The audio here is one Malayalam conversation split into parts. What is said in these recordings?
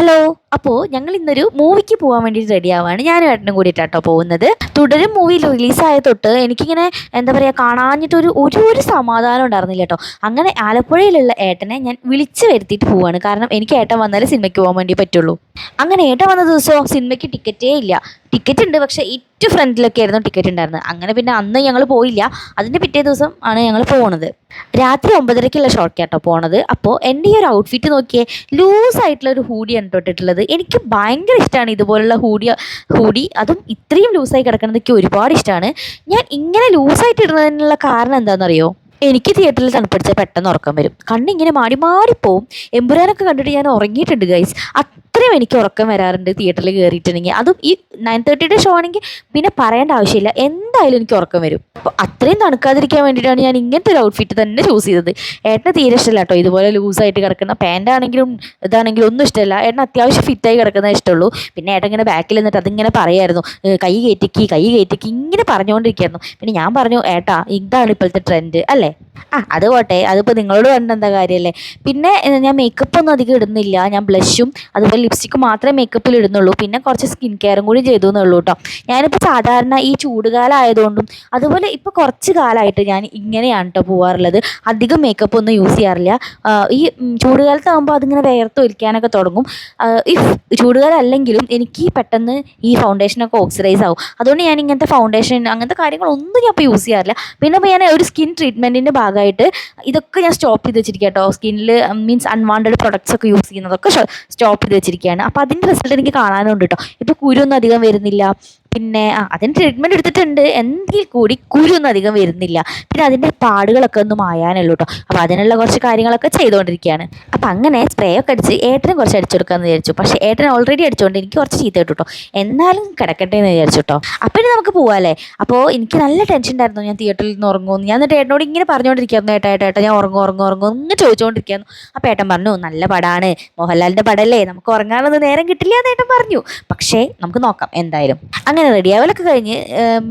ഹലോ അപ്പോൾ ഞങ്ങൾ ഇന്നൊരു മൂവിക്ക് പോകാൻ വേണ്ടിയിട്ട് റെഡി ആവാണ്. ഞാനും ഏട്ടനും കൂടിയിട്ടാട്ടോ പോകുന്നത്. തുടരും മൂവി റിലീസായ തൊട്ട് എനിക്കിങ്ങനെ എന്താ പറയുക കാണാഞ്ഞിട്ടൊരു ഒരു ഒരു സമാധാനം ഉണ്ടായിരുന്നില്ല കേട്ടോ അങ്ങനെ ആലപ്പുഴയിലുള്ള ഏട്ടനെ ഞാൻ വിളിച്ചു വരുത്തിയിട്ട് പോവാണ്. കാരണം എനിക്ക് ഏട്ടൻ വന്നാലേ സിനിമയ്ക്ക് പോകാൻ വേണ്ടി പറ്റുള്ളൂ. അങ്ങനെ ഏട്ടൻ വന്ന ദിവസം സിനിമയ്ക്ക് ടിക്കറ്റേ ഇല്ല. ടിക്കറ്റ് ഉണ്ട് പക്ഷേ ഏറ്റവും ഫ്രണ്ടിലൊക്കെ ആയിരുന്നു ടിക്കറ്റ് ഉണ്ടായിരുന്നത്. അങ്ങനെ പിന്നെ അന്ന് ഞങ്ങൾ പോയില്ല. അതിന്റെ പിറ്റേ ദിവസം ആണ് ഞങ്ങൾ പോണത്. രാത്രി ഒമ്പതരയ്ക്കുള്ള ഷോർട്ട് കേട്ടോ പോണത്. അപ്പോൾ എന്റെ ഈ ഒരു ഔട്ട്ഫിറ്റ് നോക്കിയേ ലൂസ് ആയിട്ടുള്ള ഒരു ഹൂഡിയാണ് തൊട്ടിട്ടുള്ളത്. എനിക്ക് ഭയങ്കര ഇഷ്ടമാണ് ഇതുപോലുള്ള ഹൂഡി ഹൂഡി. അതും ഇത്രയും ലൂസായി കിടക്കുന്നത് എനിക്ക് ഒരുപാട് ഇഷ്ടമാണ് ഞാൻ ഇങ്ങനെ ലൂസായിട്ട് ഇടുന്നതിനുള്ള കാരണം എന്താണെന്നറിയോ? എനിക്ക് തിയേറ്ററിൽ തണുപ്പടിച്ചാൽ പെട്ടെന്ന് ഉറക്കം വരും. കണ്ണിങ്ങനെ മാടി മാറിപ്പോവും എമ്പുരാനൊക്കെ കണ്ടിട്ട് ഞാൻ ഉറങ്ങിയിട്ടുണ്ട് ഗൈസ് അത്രയും എനിക്ക് ഉറക്കം വരാറുണ്ട് തിയേറ്ററിൽ കയറിയിട്ടുണ്ടെങ്കിൽ അതും ഈ നയൻ തേർട്ടിയുടെ ഷോ ആണെങ്കിൽ പിന്നെ പറയേണ്ട ആവശ്യമില്ല. എന്തായാലും എനിക്ക് ഉറക്കം വരും. അപ്പോൾ അത്രയും തണുക്കാതിരിക്കാൻ വേണ്ടിയിട്ടാണ് ഞാൻ ഇങ്ങനത്തെ ഒരു ഔട്ട്ഫിറ്റ് തന്നെ ചൂസ് ചെയ്തത്. ഏട്ടന് തീരെ ഇഷ്ടമല്ല കേട്ടോ. ഇതുപോലെ ലൂസായിട്ട് കിടക്കുന്ന പാന്റ് ആണെങ്കിലും ഇതാണെങ്കിലും ഒന്നും ഇഷ്ടമല്ല. ഏട്ടൻ അത്യാവശ്യം ഫിറ്റായി കിടക്കുന്നതേ ഇഷ്ടമുള്ളൂ. പിന്നെ ഏട്ടൻ ഇങ്ങനെ ബാക്കിൽ നിന്നിട്ട് അതിങ്ങനെ പറയായിരുന്നു. കൈ കയറ്റിക്ക് കൈ കയറ്റിക്ക് ഇങ്ങനെ പറഞ്ഞുകൊണ്ടിരിക്കുകയായിരുന്നു. പിന്നെ ഞാൻ പറഞ്ഞു ഏട്ടാ ഇതാണ് ഇപ്പോഴത്തെ ട്രെൻഡ് അല്ലേ? ആ അത് പോട്ടെ. അതിപ്പോൾ നിങ്ങളോട് പറഞ്ഞ എന്താ കാര്യമല്ലേ പിന്നെ ഞാൻ മേക്കപ്പ് ഒന്നും അധികം ഇടുന്നില്ല. ഞാൻ ബ്ലഷും അതുപോലെ ലിപ്സ്റ്റിക്ക് മാത്രമേ മേക്കപ്പിൽ ഇടുന്നുള്ളൂ. പിന്നെ കുറച്ച് സ്കിൻ കെയറും കൂടി ചെയ്തു എന്നുള്ളൂ കേട്ടോ ഞാനിപ്പോൾ സാധാരണ ഈ ചൂടുകാലം ആയതുകൊണ്ടും അതുപോലെ ഇപ്പോൾ കുറച്ച് കാലമായിട്ട് ഞാൻ ഇങ്ങനെയാണ് കേട്ടോ പോകാറുള്ളത് അധികം മേക്കപ്പ് ഒന്നും യൂസ് ചെയ്യാറില്ല. ഈ ചൂടുകാലത്താകുമ്പോൾ അതിങ്ങനെ വേർത്തൊലിക്കാനൊക്കെ തുടങ്ങും. ആ, ഈ ചൂടുകാലം അല്ലെങ്കിലും എനിക്ക് പെട്ടെന്ന് ഈ ഫൗണ്ടേഷനൊക്കെ ഓക്സിഡൈസ് ആവും. അതുകൊണ്ട് ഞാൻ ഇങ്ങനത്തെ ഫൗണ്ടേഷൻ അങ്ങനത്തെ കാര്യങ്ങളൊന്നും ഞാൻ ഇപ്പോൾ യൂസ് ചെയ്യാറില്ല. പിന്നെ ഇപ്പോൾ ഞാൻ ഒരു സ്കിൻ ട്രീറ്റ്മെന്റിന്റെ ഭാഗമായിട്ട് ഇതൊക്കെ ഞാൻ സ്റ്റോപ്പ് ചെയ്ത് വെച്ചിരിക്കുക കേട്ടോ സ്കിന്നിൽ മീൻസ് അൺവാണ്ടഡ് പ്രൊഡക്ട്സ് ഒക്കെ യൂസ് ചെയ്യുന്നതൊക്കെ സ്റ്റോപ്പ് ചെയ്ത് വെച്ചിരിക്കുകയാണ്. അപ്പോൾ അതിന്റെ റിസൾട്ട് എനിക്ക് കാണാനുണ്ട് കേട്ടോ ഇപ്പോൾ കുരുവൊന്നും അധികം വരുന്നില്ല. പിന്നെ ആ അതിന് ട്രീറ്റ്മെന്റ് എടുത്തിട്ടുണ്ട്. എങ്കിൽ കൂടി കുരുവൊന്നും അധികം വരുന്നില്ല. പിന്നെ അതിന്റെ പാടുകളൊക്കെ ഒന്ന് മായാനുള്ളൂ കേട്ടോ അപ്പോൾ അതിനുള്ള കുറച്ച് കാര്യങ്ങളൊക്കെ ചെയ്തുകൊണ്ടിരിക്കുകയാണ് അപ്പോൾ അങ്ങനെ സ്പ്രേ ഒക്കെ അടിച്ച് ഏട്ടനും കുറച്ച് അടിച്ചു വിചാരിച്ചു. പക്ഷേ ഏട്ടൻ ഓൾറെഡി അടിച്ചുകൊണ്ട് എനിക്ക് കുറച്ച് ചീത്ത കിട്ടും കേട്ടോ എന്നാലും കിടക്കട്ടെ എന്ന് വിചാരിച്ചു കേട്ടോ അപ്പോൾ ഇനി നമുക്ക് പോവാല്ലേ? അപ്പോൾ എനിക്ക് നല്ല ടെൻഷൻ ഉണ്ടായിരുന്നു. ഞാൻ തിയേറ്ററിൽ നിന്ന് ഉറങ്ങുമെന്ന്. ഞാൻ എന്നിട്ട് ഏട്ടനോട് ഇങ്ങനെ പറഞ്ഞുകൊണ്ടിരിക്കുകയായിരുന്നു ഏട്ടാ ഏട്ടാ ഏട്ടാ ഞാൻ ഉറങ്ങും ഉറങ്ങും ഉറങ്ങും ഇങ്ങനെ ചോദിച്ചുകൊണ്ടിരിക്കുകയായിരുന്നു അപ്പോൾ ഏട്ടൻ പറഞ്ഞു നല്ല പടമാണ് മോഹൻലാലിന്റെ പടമല്ലേ നമുക്ക് ഉറങ്ങാനൊന്നും നേരം കിട്ടില്ല എന്ന് ഏട്ടൻ പറഞ്ഞു. പക്ഷേ നമുക്ക് നോക്കാം എന്തായാലും. അങ്ങനെ റെഡിയാവലൊക്കെ കഴിഞ്ഞ്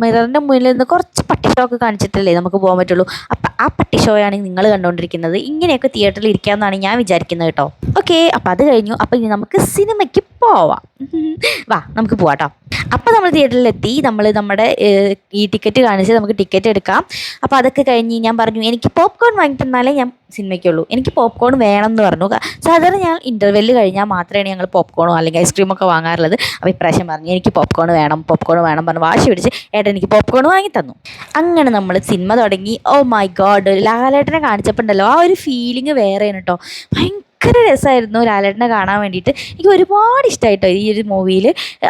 മിററിന്റെ മുന്നിൽ നിന്ന് കുറച്ച് പട്ടി ഷോ ഒക്കെ കാണിച്ചിട്ടല്ലേ നമുക്ക് പോകാൻ പറ്റുള്ളൂ. അപ്പം ആ പട്ടി ഷോയാണ് നിങ്ങൾ കണ്ടുകൊണ്ടിരിക്കുന്നത് ഇങ്ങനെയൊക്കെ തിയേറ്ററിൽ ഇരിക്കാമെന്നാണ് ഞാൻ വിചാരിക്കുന്നത് കേട്ടോ. ഓക്കെ അപ്പം അത് കഴിഞ്ഞു. അപ്പം ഇനി നമുക്ക് സിനിമയ്ക്ക് പോവാം. വാ നമുക്ക് പോവാം കേട്ടോ അപ്പോൾ നമ്മൾ തിയേറ്ററിലെത്തി. നമ്മൾ നമ്മുടെ ഈ ടിക്കറ്റ് കാണിച്ച് നമുക്ക് ടിക്കറ്റ് എടുക്കാം. അപ്പോൾ അതൊക്കെ കഴിഞ്ഞ് ഞാൻ പറഞ്ഞു എനിക്ക് പോപ്കോൺ വാങ്ങി ഞാൻ സിനിമയ്ക്കുള്ളൂ. എനിക്ക് പോപ്കോൺ വേണം എന്ന് പറഞ്ഞു സാധാരണ ഞാൻ ഇന്റർവെല്ലിൽ കഴിഞ്ഞാൽ മാത്രമേ ഞങ്ങൾ പോപ്കോണോ അല്ലെങ്കിൽ ഐസ്ക്രീമൊക്കെ വാങ്ങാറുള്ളത്. അപ്പോൾ ഇപ്രാവശ്യം പറഞ്ഞു എനിക്ക് പോപ്കോൺ വേണം പോപ്കോൺ വേണം പറഞ്ഞ് വാശി പിടിച്ച് ഏട്ടൻ എനിക്ക് പോപ്കോൺ വാങ്ങി തന്നു. അങ്ങനെ നമ്മൾ സിനിമ തുടങ്ങി. ഓ മൈ ഗോഡ് ലാലേട്ടനെ കാണിച്ചപ്പോൾ ഉണ്ടല്ലോ ആ ഒരു ഫീലിംഗ് വേറെയാണ് കേട്ടോ ഭയങ്കര രസമായിരുന്നു ലാലേട്ടനെ കാണാൻ വേണ്ടിയിട്ട്. എനിക്ക് ഒരുപാട് ഇഷ്ടമായിട്ടോ ഈ ഒരു മൂവിയിൽ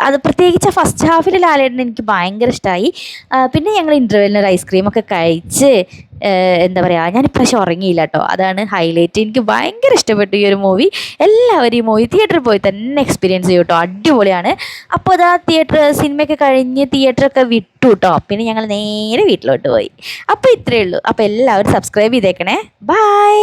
അത് പ്രത്യേകിച്ച് ഫസ്റ്റ് ഹാഫിൽ ലാലേട്ടനെ എനിക്ക് ഭയങ്കര ഇഷ്ടമായി പിന്നെ ഞങ്ങൾ ഇന്റർവെല്ലിന് ഒരു ഐസ്ക്രീമൊക്കെ കഴിച്ച് എന്താ പറയുക ഞാൻ ഇപ്രാവശ്യം ഉറങ്ങിയില്ല കേട്ടോ അതാണ് ഹൈലൈറ്റ് എനിക്ക് ഭയങ്കര ഇഷ്ടപ്പെട്ടു ഈ ഒരു മൂവി എല്ലാവരും ഈ മൂവി തിയേറ്ററിൽ പോയി തന്നെ എക്സ്പീരിയൻസ് ചെയ്യും കേട്ടോ അടിപൊളിയാണ്. അപ്പോൾ അതാ തിയേറ്റർ സിനിമയൊക്കെ കഴിഞ്ഞ് തിയേറ്ററൊക്കെ വിട്ടു കേട്ടോ പിന്നെ ഞങ്ങൾ നേരെ വീട്ടിലോട്ട് പോയി. അപ്പോൾ ഇത്രയേ ഉള്ളൂ. അപ്പോൾ എല്ലാവരും സബ്സ്ക്രൈബ് ചെയ്തേക്കണേ. ബൈ